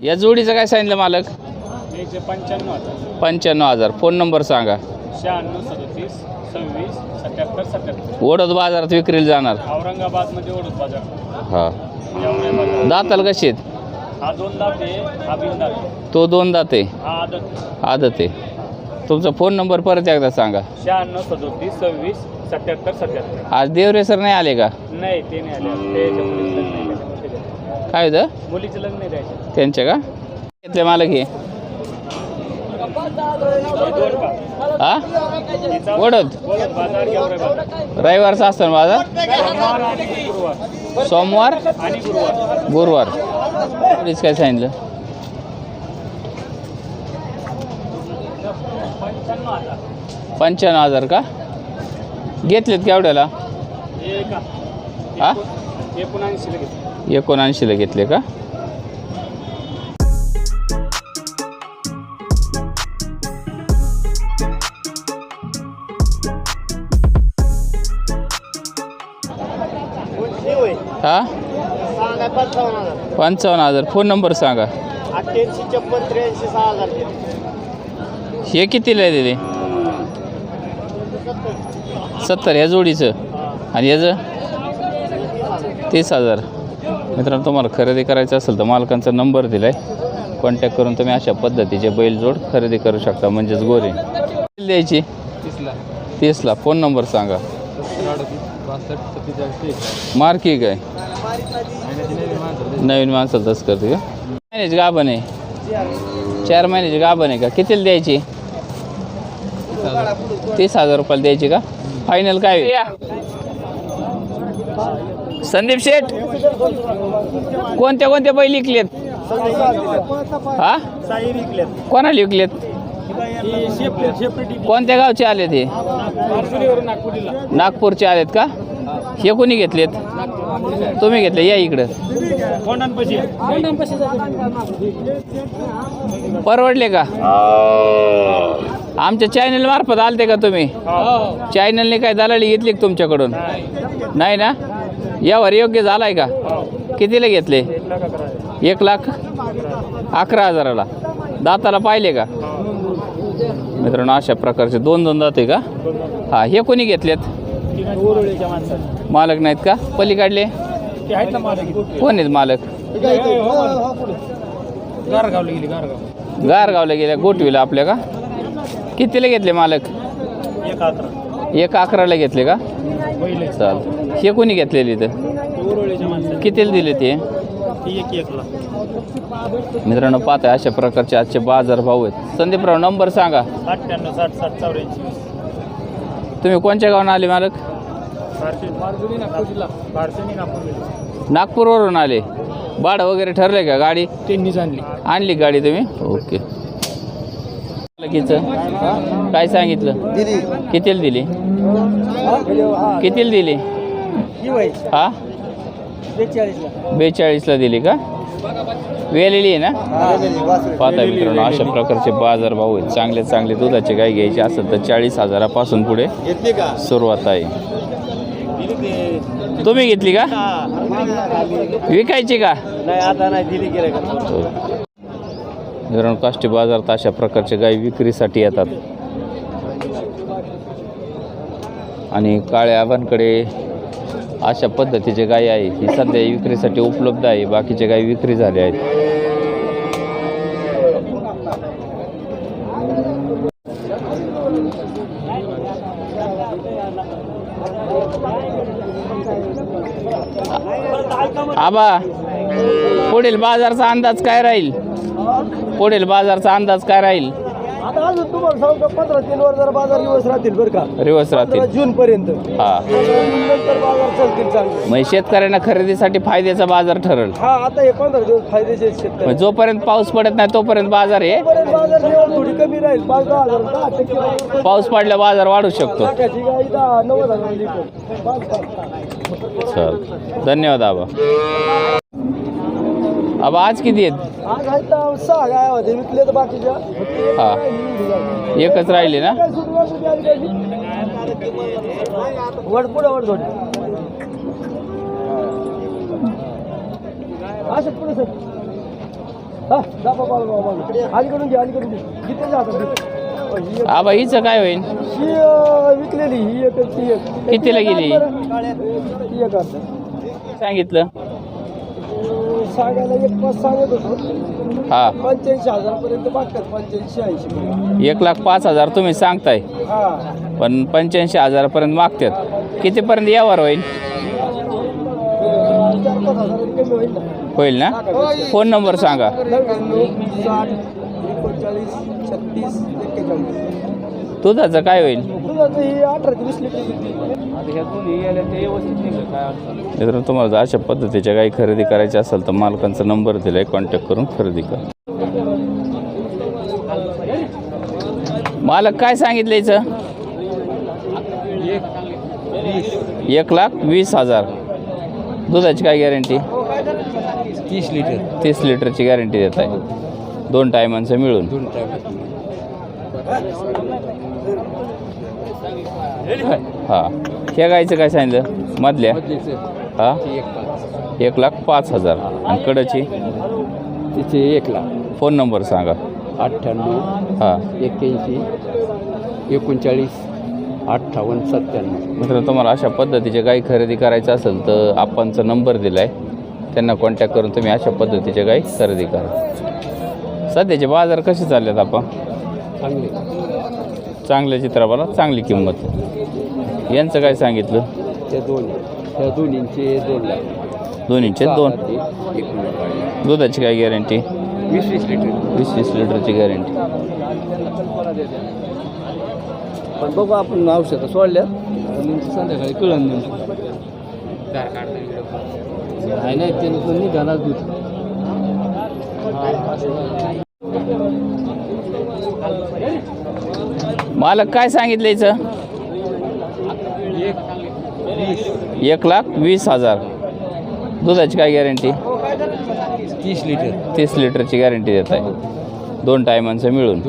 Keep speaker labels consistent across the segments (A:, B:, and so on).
A: या जोडीचं काय सांगितलं मालक?
B: पंच्याण्णव हजार.
A: पंच्याण्णव हजार. फोन नंबर सांगा.
B: शहाण्णव सदतीस सव्वीस सत्याहत्तर सत्याहत्तर.
A: ओढत बाजारात विक्रीला जाणार.
B: औरंगाबादमध्ये ओढत बाजार.
A: हा.
B: यामुळे बाजार.
A: दाताला कशी आहेत?
B: हा दोन दात आहे हा बिन दात आहे.
A: तो दोन दात
B: हा आदत
A: आदत आहे. तुमचा फोन नंबर परत एकदा सांगा.
B: शहाण्णव सदतीस सव्वीस सत्याहत्तर सत्याहत्तर.
A: आज देवरे सर नाही आले का?
B: नाही ते नाही आले. ते याच्या.
A: काय होतं?
B: मुलीचं लग्न आहे त्याच्या
A: त्यांच्या का? घेतले हे. हा?
B: हिचा-
A: ओढत?
B: बाजार
A: रविवारचा असतं बाजार?
B: सोमवार? गुरुवार.
A: सोमवार
B: आणि गुरुवार
A: गुरुवार जोडीच काय सांगितलं?
B: पंच्याण्णव हजार
A: पंच्याण्णव हजार का घेतलेत केवढ्याला
B: हे?
A: हा
B: एकोणऐंशीला घेतलं
A: का? हा?
B: पंचावन्न हजार.
A: फोन नंबर सांगा.
B: अठ्ठ्याऐंशी छप्पन त्र्याऐंशी सहा हजार.
A: हे कितीला आहे दिले सत्तर. ह्या जोडीचं. आणि याचं? तीस हजार. मित्रांनो तुम्हाला खरेदी करायचं असेल तर मालकांचा नंबर दिला आहे कॉन्टॅक्ट करून तुम्ही अशा पद्धतीचे बैलजोड खरेदी करू शकता म्हणजेच गोरे. द्यायची?
B: तीसला.
A: फोन नंबर सांगा. मार्की काय? नवीन माणसाला तसं करते का? महिन्याची गाभण आहे. चार महिन्याची गाभण आहे का? कितीला द्यायची? तीस हजार रुपयाला द्यायची का? फायनल काय? संदीप शेठ? कोणत्या कोणत्या बैल विकलेत हा? कोणाला विकलेत कोणत्या गावचे आले ते नागपूरचे आलेत का? हे कोणी घेतलेत? तुम्ही घेतले या इकडं. परवडले का? आमच्या चॅनल मार्फत आलते का तुम्ही? चॅनलने काय दलाली घेतली तुमच्याकडून? नाही ना? यावर योग्य झाला आहे का? कितीला घेतले? एक लाख? अकरा हजाराला. दाताला पाहिले का? मित्रांनो अशा प्रकारचे दोन दोन दाते का? हा हे कोणी घेतलेत? मालक नाहीत का?
B: पली काढले?
A: कोण आहेत मालक?
B: गारगावला गारगाव.
A: गारगावला गेल्या गोटवीला आपल्या का? कितीला घेतले मालक?
B: एक अकरा
A: एक अकराला घेतले का? चाल. हे कोणी घेतलेली इथं? कितीला दिले ते? मित्रांनो पाहताय अशा प्रकारचे आजचे बाजार भाव आहेत. संदीपराव नंबर सांगा. तुम्ही कोणत्या गावानं आले मालक? नागपूरवरून आले. भाडं वगैरे ठरले का गाडी?
B: त्यांनीच आणली.
A: आणली गाडी तुम्ही? ओके. मालकीचं काय सांगितलं?
B: दिली.
A: कितीला दिली? कितीला दिली? हा
B: बेचाळीसला.
A: दिली का? वेलेली आहे ना? पाहता मित्रांनो अशा प्रकारचे बाजार भाव आहेत. चांगले चांगले दुधाचे गाय घ्यायचे असेल तर चाळीस हजारापासून पुढे सुरुवात आहे. तुम्ही घेतली का? विकायची का?
B: नाही आता नाही दिली गेलं का?
A: मित्रांनो काष्टी बाजारात अशा प्रकारच्या गायी विक्रीसाठी येतात. आणि काळ्या आव्हानकडे अशा पद्धतीचे गाय आहे ही सध्या विक्रीसाठी उपलब्ध आहे बाकीचे गाय विक्री झाले आहेत. आबा पुढील बाजारचा अंदाज काय राहील? पुढील बाजारचा अंदाज काय राहील?
B: आता अजून तुम्हाला सांगतो पंधरा तीन वर जर बाजार दिवस राहतील बरं का.
A: रिवर्स राहतील.
B: जून पर्यंत.
A: हा.
B: नंतर बाजार चालतील चांगले.
A: मग शेतकऱ्यांना खरेदीसाठी फायद्याचा बाजार ठरल.
B: हा आता हे पंधरा दिवस फायदेशीर शेतकरी
A: मग जोपर्यंत पाऊस पडत नाही तोपर्यंत बाजार आहे
B: पर्यंत बाजार जेवण थोडी कमी राहील पाच दहा हजार दहा टक्के राहील.
A: पाऊस पडला बाजार वाढू शकतो.
B: टाकायची गाई दहा नव्वद हजार लिटर. पाच पाच.
A: चल. धन्यवाद आबा. आबा आज किती आहेत?
B: आज आहेत ना सहा गाय होते विकले तर बाकीच्या.
A: हा. एकच राहिली ना?
B: काय सुरू असू द्या आधी काही. वड पुढे वड असं पुढे सर. हा जा बाबा बाबा अलीकडून घे अलीकडून किती जातात ही
A: आबा हिचं काय होईल
B: ही, अं, विकलेली ही एक ती एक.
A: कितीला गेली?
B: एक अर्धा.
A: सांगितलं.
B: सांगायला एक पाच सांगत होतो.
A: हा.
B: पंच्याऐंशी हजारपर्यंत मागतात पंच्याऐंशी ऐंशी पर्यंत.
A: एक लाख पाच हजार तुम्ही सांगताय.
B: हा.
A: पण पंच्याऐंशी हजारापर्यंत मागतात कितीपर्यंत यावर होईल?
B: चार पाच हजार कमी होईल ना.
A: होईल ना? फोन नंबर सांगा.
B: नव्याण्णव साठ एकोणचाळीस छत्तीस एक्केचाळीस.
A: दुधाचं काय होईल?
B: ही अठरा ते वीस लिटर
A: मित्रांनो तुम्हाला जर अशा पद्धतीच्या काही खरेदी करायची असेल तर मालकांचा नंबर दिलाय कॉन्टॅक्ट करून खरेदी करा. मालक काय सांगितलं याचं? एक लाख वीस हजार. दुधाची काय गॅरंटी
B: तीस लिटर.
A: तीस लिटरची गॅरंटी देत आहे दोन टायमांचं मिळून.
B: दोन टाइम
A: हां. ह्या गायचं काय सांगितलं? मधल्या? हां? एक लाख. पाच हजार. आणि कडची?
B: तिचे एक लाख.
A: फोन नंबर सांगा.
B: अठ्ठ्याण्णव
A: हां.
B: एक्क्याऐंशी एकोणचाळीस अठ्ठावन्न सत्त्याण्णव.
A: मित्रांनो तुम्हाला अशा पद्धतीचे गाई खरेदी करायचं असेल तर आपणचा नंबर दिला आहे त्यांना कॉन्टॅक्ट करून तुम्ही अशा पद्धतीच्या गाई खरेदी करा. सध्याचे बाजार कसे चाललेत आपण?
B: चांगले.
A: चांगल्या चित्राबाला चांगली किंमत. यांचं काय सांगितलं?
B: त्या दोन त्या दोन्हींचे दोन लाख.
A: दोन्हीचे दोन. दुधाची काय गॅरंटी
B: वीस वीस लिटर.
A: वीस वीस लिटरची गॅरंटी
B: पण बघू आपण औषधं सोडल्या. संध्याकाळी कळण नाही नाही ते निघाला दूध.
A: मालक काय सांगितलं याचं एक लाख वीस हजार. दुधाची काय गॅरंटी
B: तीस लिटर.
A: तीस लिटरची गॅरंटी देत आहे. दोन टायमांचं मिळून.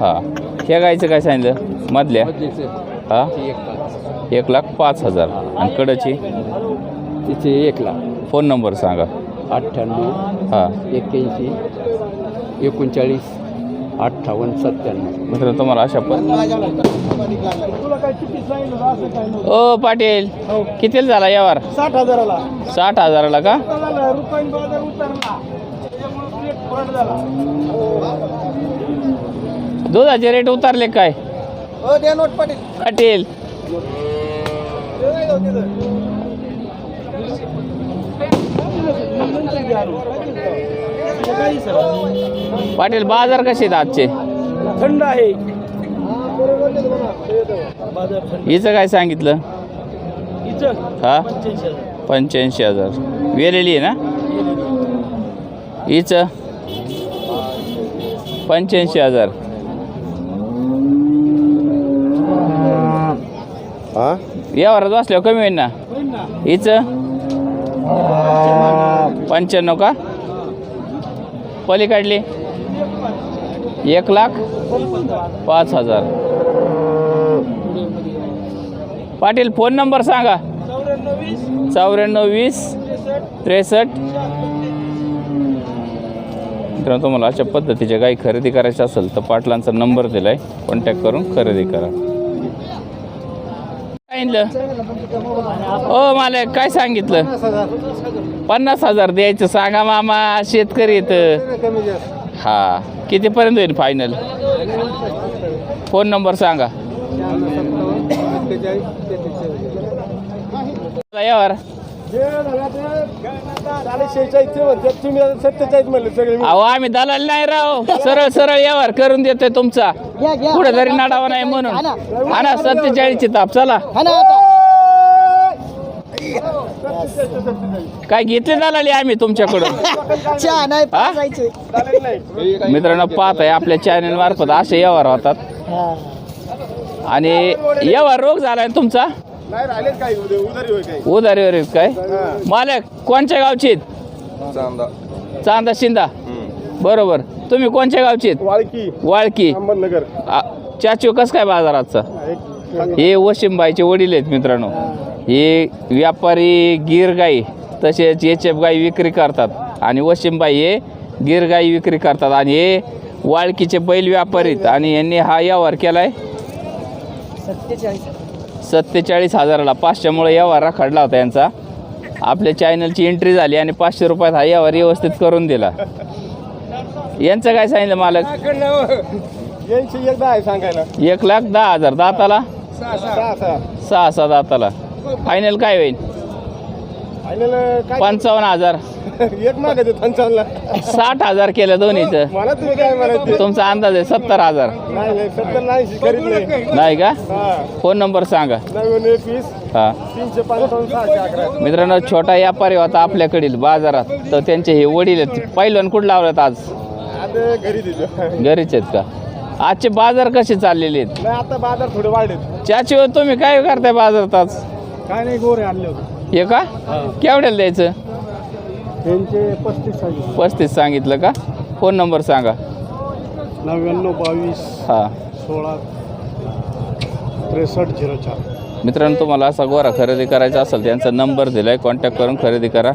A: हां. ह्या गायचं काय सांगितलं? मधल्या? हां?
B: एक लाख.
A: एक लाख पाच हजार. आणि कडची?
B: तिचे एक लाख.
A: फोन नंबर सांगा.
B: अठ्ठ्याण्णव
A: हां.
B: एक्क्याऐंशी एकोणचाळीस अठ्ठावन्न सत्त्याण्णव.
A: मित्रांनो तुम्हाला अशा पण
B: तुला काय किती सांगितलं असं काय नव्हतं.
A: ओ पाटील. कितीला झाला यावर?
B: साठ हजाराला.
A: साठ हजाराला का? दुधाचे रेट उतारले काय?
B: हो द्या पाटील
A: बाजार कसे आहेत आजचे?
B: थंड आहे.
A: हिचं काय सांगितलं?
B: हिचं?
A: हा?
B: पंच्याऐंशी हजार.
A: पंच्याऐंशी हजार. वेलेली आहे ना? हिचं? पंच्याऐंशी हजार. यावरच बसल्यावर कमी होईल ना. हिचं? पंच्याण्णव का? पलीकडली एक लाख पाच हजार. पाटील फोन नंबर सांगा.
B: चौऱ्याण्णव वीस त्रेसष्ट.
A: मित्रांनो तुम्हाला अशा पद्धतीच्या गाई खरेदी करायच्या असेल तर पाटलांचा नंबर दिला आहे कॉन्टॅक्ट करून खरेदी करा. सांगितलं. ओ मला काय सांगितलं? पन्नास हजार द्यायचं. सांगा मामा शेतकरी येत हा कितीपर्यंत होईल फायनल फोन नंबर सांगा. यावर अहो आम्ही दलाल नाही राव. सरळ सरळ यावर करून देतोय तुमचा. पुढे जरी नाडावा नाही म्हणून. हा ना. सत्तेचाळीसची ताप चला. काय घेतले दलाली आम्ही तुमच्याकडून?
B: चहा नाही?
A: मित्रांनो पाहत आहे आपल्या चॅनल मार्फत असे व्यवहार होतात. आणि व्यवहार रोग झालाय तुमचा?
B: नाही राहिले काय? उधारी होय काय?
A: उधारीवर आहेत काय? मालक कोणच्या गावचे आहेत?
B: चांदा.
A: चांदा शिंदा? बरोबर. तुम्ही कोणच्या गावचे आहेत?
B: वाळकी.
A: वाळकी.
B: अहमदनगर.
A: आ, चाचू कस काय बाजाराचा? हे वशिमबाईचे वडील आहेत मित्रांनो. हे. व्यापारी गिर गाई तसेच एच एफ गाई विक्री करतात. आणि वशिमबाई हे गिर गाई विक्री करतात. आणि हे वाळकीचे बैल व्यापारीत आणि यांनी हा व्यवहार केला आहे
B: सत्तेचाळीस
A: हजाराला पाचशेमुळे व्यवहार रखडला होता यांचा. आपल्या चॅनलची एंट्री झाली आणि पाचशे रुपयात हा व्यवहार व्यवस्थित करून दिला. यांचं काय सांगितलं मालक? एक लाख दहा हजार दाताला?
B: सहा सहा.
A: दाताला. फायनल काय होईल?
B: फायनल काय
A: पंचावन्न हजार.
B: एक मागे ते पंचावन्नला.
A: साठ हजार केलं दोन्हीचं.
B: मला तुम्ही काय म्हणायचे?
A: तुमचा अंदाज आहे सत्तर हजार.
B: नाही नाही सत्तर नाही करीत नाही.
A: नाही का?
B: हा.
A: फोन नंबर सांगा.
B: एकवीस
A: हा.
B: तीनशे पंचावन्न सहाशे अकरा.
A: मित्रांनो छोटा व्यापारी होता आपल्याकडील बाजारात. तर त्यांचे हे वडील आहेत. पहिलं कुठं लावलं आज?
B: आता घरी दिलं.
A: घरीच आहेत का? आजचे बाजार कसे चाललेले आहेत?
B: आता बाजार थोडे वाढलेत.
A: चाची हो, तुम्ही काय करताय बाजारात आज?
B: काय नाही गोरे आणले होते.
A: हे का? केवढ्याला द्यायचं?
B: त्यांचे पस्तीस सांगितले.
A: पस्तीस सांगितलं का? फोन नंबर सांगा.
B: नव्याण्णव बावीस
A: हां.
B: सोळा त्रेसष्ट झिरो चार.
A: मित्रांनो तुम्हाला असा गोरा खरेदी करायचा असेल त्यांचा नंबर दिला आहे कॉन्टॅक्ट करून खरेदी करा.